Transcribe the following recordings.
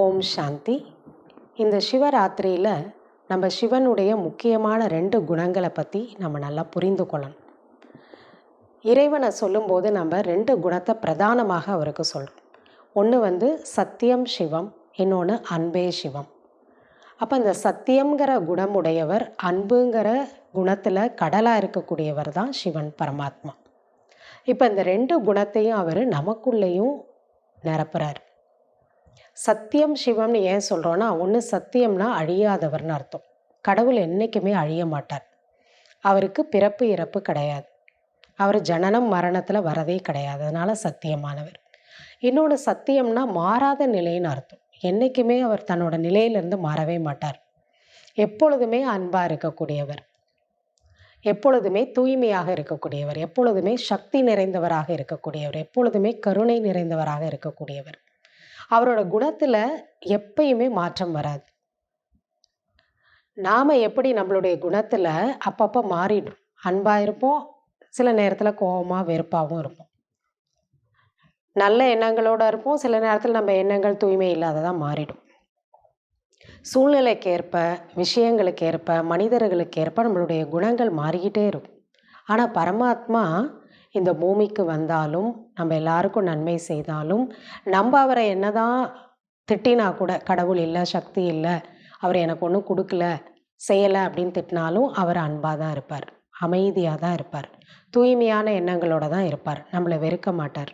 ஓம் சாந்தி. இந்த சிவராத்திரியில் நம்ம சிவனுடைய முக்கியமான ரெண்டு குணங்களை பற்றி நம்ம நல்லா புரிந்து கொள்ளணும். இறைவனை சொல்லும்போது நம்ம ரெண்டு குணத்தை பிரதானமாக அவருக்கு சொல்கிறோம் ஒன்று வந்து சத்தியம் சிவம் இன்னொன்று அன்பே சிவம். அப்போ இந்த சத்தியங்கிற குணமுடையவர் அன்புங்கிற குணத்தில் கடலாக இருக்கக்கூடியவர் தான் சிவன் பரமாத்மா. இப்போ இந்த ரெண்டு குணத்தையும் அவர் நமக்குள்ளேயும் நிரப்புறார். சத்தியம் சிவம்னு ஏன் சொல்கிறோன்னா ஒன்று சத்தியம்னா அழியாதவர்னு அர்த்தம். கடவுள் என்றைக்குமே அழிய மாட்டார். அவருக்கு பிறப்பு இறப்பு கிடையாது. அவர் ஜனனம் மரணத்தில் வரதே கிடையாது. அதனால் சத்தியமானவர். இன்னொன்று சத்தியம்னா மாறாத நிலைன்னு அர்த்தம். என்றைக்குமே அவர் தன்னோட நிலையிலிருந்து மாறவே மாட்டார். எப்பொழுதுமே அன்பாக இருக்கக்கூடியவர். எப்பொழுதுமே தூய்மையாக இருக்கக்கூடியவர். எப்பொழுதுமே சக்தி நிறைந்தவராக இருக்கக்கூடியவர். எப்பொழுதுமே கருணை நிறைந்தவராக இருக்கக்கூடியவர். அவரோட குணத்தில் எப்பயுமே மாற்றம் வராது. நாம் எப்படி நம்மளுடைய குணத்தில் அப்பப்போ மாறிடும் அன்பாக இருப்போம் சில நேரத்தில் கோபமாக வெறுப்பாகவும் இருப்போம். நல்ல எண்ணங்களோடு இருப்போம் சில நேரத்தில் நம்ம எண்ணங்கள் தூய்மை இல்லாததாக மாறிடும். சூழ்நிலைக்கேற்ப விஷயங்களுக்கேற்ப மனிதர்களுக்கேற்ப நம்மளுடைய குணங்கள் மாறிக்கிட்டே இருக்கும். ஆனால் பரமாத்மா இந்த பூமிக்கு வந்தாலும் நம்ம எல்லாருக்கும் நன்மை செய்தாலும் நம்ம அவரை என்னதான் திட்டினா கூட கடவுள் இல்லை சக்தி இல்லை அவர் எனக்கு ஒன்றும் கொடுக்கல செய்யலை அப்படின்னு திட்டினாலும் அவர் அன்பாக தான் இருப்பார் அமைதியாக தான் இருப்பார் தூய்மையான எண்ணங்களோட தான் இருப்பார் நம்மளை வெறுக்க மாட்டார்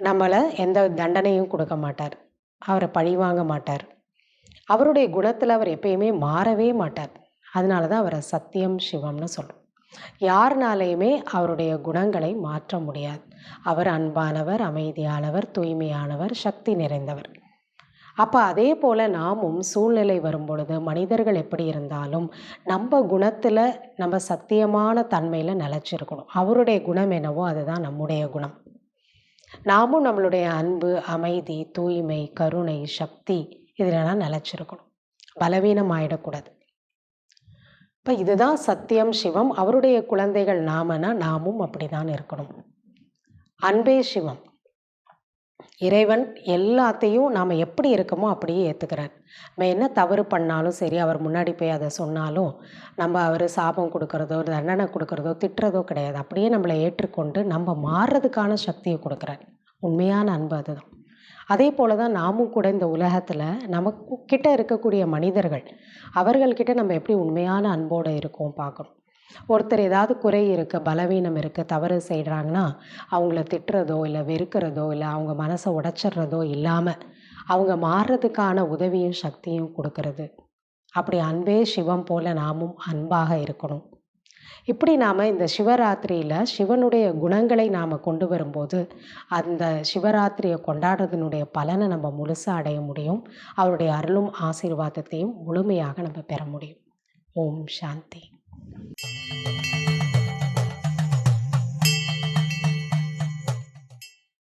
நம்மளை எந்த தண்டனையும் கொடுக்க மாட்டார் அவரை பழி வாங்க மாட்டார் அவருடைய குணத்தில் அவர் எப்பயுமே மாறவே மாட்டார் அதனால தான் அவரை சத்தியம் சிவம்னு சொல்கிறோம் யாருனாலையுமே அவருடைய குணங்களை மாற்ற முடியாது. அவர் அன்பானவர் அமைதியானவர் தூய்மையானவர் சக்தி நிறைந்தவர். அப்போ அதே போல் நாமும் சூழ்நிலை வரும்பொழுது மனிதர்கள் எப்படி இருந்தாலும் நம்ம குணத்தில் நம்ம சத்தியமான தன்மையில் நிலச்சிருக்கணும். அவருடைய குணம் என்னவோ அதுதான் நம்முடைய குணம். நாமும் நம்மளுடைய அன்பு அமைதி தூய்மை கருணை சக்தி இதிலெல்லாம் நிலச்சிருக்கணும். பலவீனம் ஆயிடக்கூடாது இப்போ இதுதான் சத்தியம் சிவம். அவருடைய குழந்தைகள் நாமனா நாமும் அப்படிதான் இருக்கணும். அன்பே சிவம். இறைவன் எல்லாத்தையும் நாம் எப்படி இருக்கமோ அப்படியே ஏற்றுக்கிறார் நம்ம என்ன தவறு பண்ணாலும் சரி அவர் முன்னாடி போய் அதை சொன்னாலும் நம்ம அவர் சாபம் கொடுக்குறதோ தண்டனை கொடுக்குறதோ திட்டுறதோ கிடையாது. அப்படியே நம்மளை ஏற்றுக்கொண்டு நம்ம மாறுறதுக்கான சக்தியை கொடுக்குறார். உண்மையான அன்பு அதுதான். அதே போல தான் நாமும் கூட இந்த உலகத்தில் நமக்கு கிட்ட இருக்கக்கூடிய மனிதர்கள் அவர்கள்கிட்ட நம்ம எப்படி உண்மையான அன்போடு இருக்கோம் பார்க்கணும். ஒருத்தர் ஏதாவது குறை இருக்குது பலவீனம் இருக்குது தவறு செய்கிறாங்கன்னா அவங்கள திட்டுறதோ இல்லை வெறுக்கிறதோ இல்லை அவங்க மனசை உடச்சிட்றதோ இல்லாமல் அவங்க மாறுறதுக்கான உதவியும் சக்தியும் கொடுக்கறது. அப்படி அன்பே சிவம் போல் நாமும் அன்பாக இருக்கணும். இப்படி நாம் இந்த சிவராத்திரியில் சிவனுடைய குணங்களை நாம் கொண்டு வரும்போது அந்த சிவராத்திரியை கொண்டாடுறதுனுடைய பலனை நம்ம முழுசாக அடைய முடியும். அவருடைய அருளும் ஆசீர்வாதத்தையும் முழுமையாக நம்ம பெற முடியும். ஓம் சாந்தி.